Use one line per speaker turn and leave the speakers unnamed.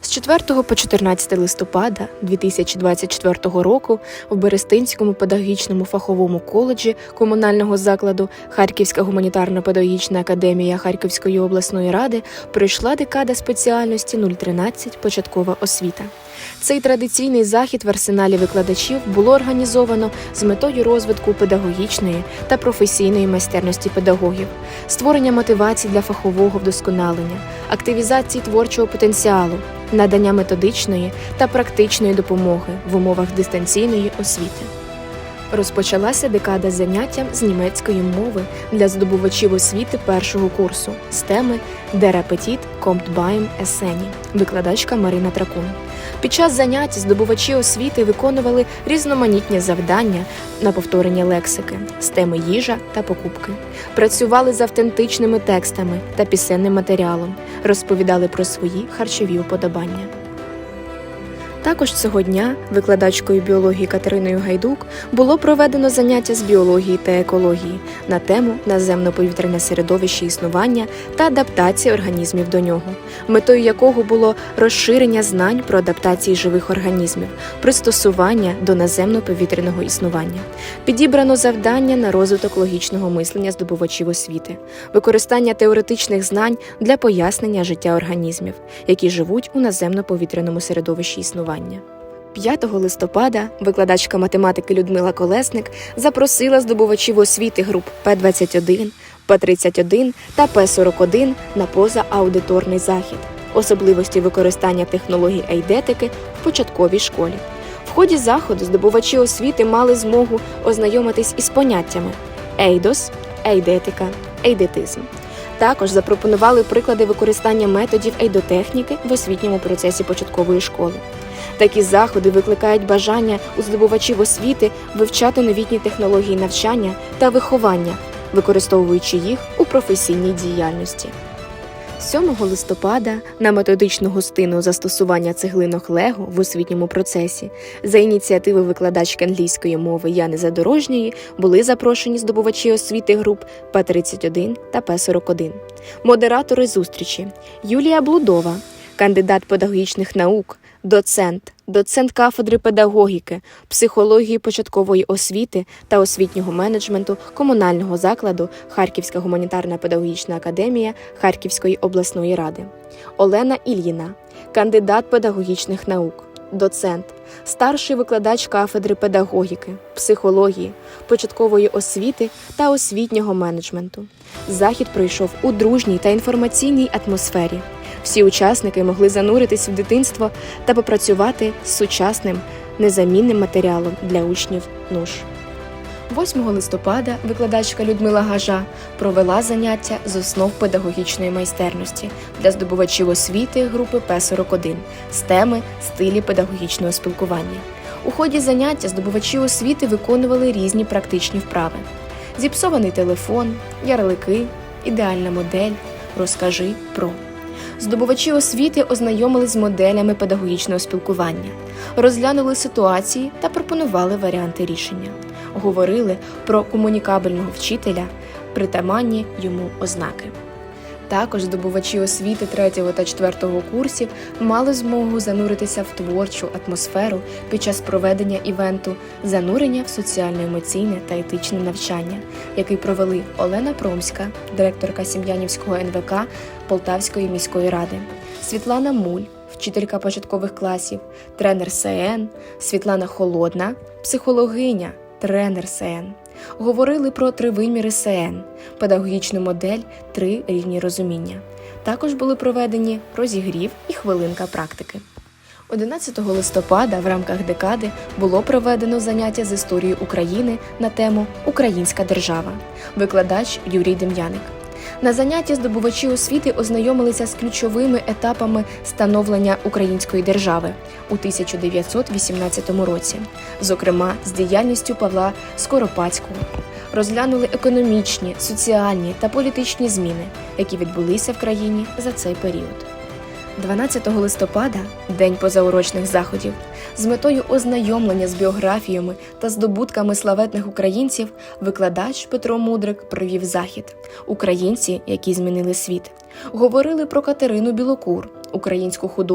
З 4 по 14 листопада 2024 року в Берестинському педагогічному фаховому коледжі комунального закладу Харківська гуманітарно-педагогічна академія Харківської обласної ради пройшла декада спеціальності 013 початкова освіта. Цей традиційний захід в арсеналі викладачів було організовано з метою розвитку педагогічної та професійної майстерності педагогів, створення мотивацій для фахового вдосконалення, активізації творчого потенціалу, надання методичної та практичної допомоги в умовах дистанційної освіти. Розпочалася декада заняттям з німецької мови для здобувачів освіти першого курсу з теми Der Appetit kommt beim Esseni, викладачка Марина Тракун. Під час занять здобувачі освіти виконували різноманітні завдання на повторення лексики з теми їжа та покупки, працювали з автентичними текстами та пісенним матеріалом, розповідали про свої харчові уподобання. Також цього дня викладачкою біології Катериною Гайдук було проведено заняття з біології та екології на тему наземно-повітряне середовище існування та адаптація організмів до нього, метою якого було розширення знань про адаптації живих організмів, пристосування до наземно-повітряного існування. Підібрано завдання на розвиток логічного мислення здобувачів освіти, використання теоретичних знань для пояснення життя організмів, які живуть у наземно-повітряному середовищі існування. 5 листопада викладачка математики Людмила Колесник запросила здобувачів освіти груп П-21, П-31 та П-41 на позааудиторний захід, особливості використання технологій ейдетики в початковій школі. В ході заходу здобувачі освіти мали змогу ознайомитись із поняттями ейдос, ейдетика, ейдетизм. Також запропонували приклади використання методів ейдотехніки в освітньому процесі початкової школи. Такі заходи викликають бажання у здобувачів освіти вивчати новітні технології навчання та виховання, використовуючи їх у професійній діяльності. 7 листопада на методичну гостину застосування цеглинок Лего в освітньому процесі за ініціативи викладачки англійської мови Яни Задорожньої були запрошені здобувачі освіти груп П-31 та П-41. Модератори зустрічі Юлія Блудова, кандидат педагогічних наук, доцент, доцент кафедри педагогіки, психології початкової освіти та освітнього менеджменту комунального закладу Харківська гуманітарна педагогічна академія Харківської обласної ради, Олена Ільїна, кандидат педагогічних наук, доцент, старший викладач кафедри педагогіки, психології, початкової освіти та освітнього менеджменту. Захід пройшов у дружній та інформаційній атмосфері. Всі учасники могли зануритись в дитинство та попрацювати з сучасним незамінним матеріалом для учнів НУШ. 8 листопада викладачка Людмила Гажа провела заняття з основ педагогічної майстерності для здобувачів освіти групи П-41 з теми стилі педагогічного спілкування. У ході заняття здобувачі освіти виконували різні практичні вправи: зіпсований телефон, ярлики, ідеальна модель, розкажи про. Здобувачі освіти ознайомились з моделями педагогічного спілкування, розглянули ситуації та пропонували варіанти рішення, говорили про комунікабельного вчителя, притаманні йому ознаки. Також здобувачі освіти 3 та 4 курсів мали змогу зануритися в творчу атмосферу під час проведення івенту Занурення в соціально-емоційне та етичне навчання, який провели Олена Промська, директорка Сім'янівського НВК Полтавської міської ради, Світлана Муль, вчителька початкових класів, тренер СН, Світлана Холодна, психологиня, тренер СН. Говорили про три виміри СН, педагогічну модель, три рівні розуміння. Також були проведені розігрів і хвилинка практики. 11 листопада в рамках декади було проведено заняття з історії України на тему Українська держава. Викладач Юрій Дем'яник. На занятті здобувачі освіти ознайомилися з ключовими етапами становлення української держави у 1918 році, зокрема з діяльністю Павла Скоропадського. Розглянули економічні, соціальні та політичні зміни, які відбулися в країні за цей період. 12 листопада, день позаурочних заходів, з метою ознайомлення з біографіями та здобутками славетних українців, викладач Петро Мудрик провів захід Українці, які змінили світ. Говорили про Катерину Білокур, українську художницю.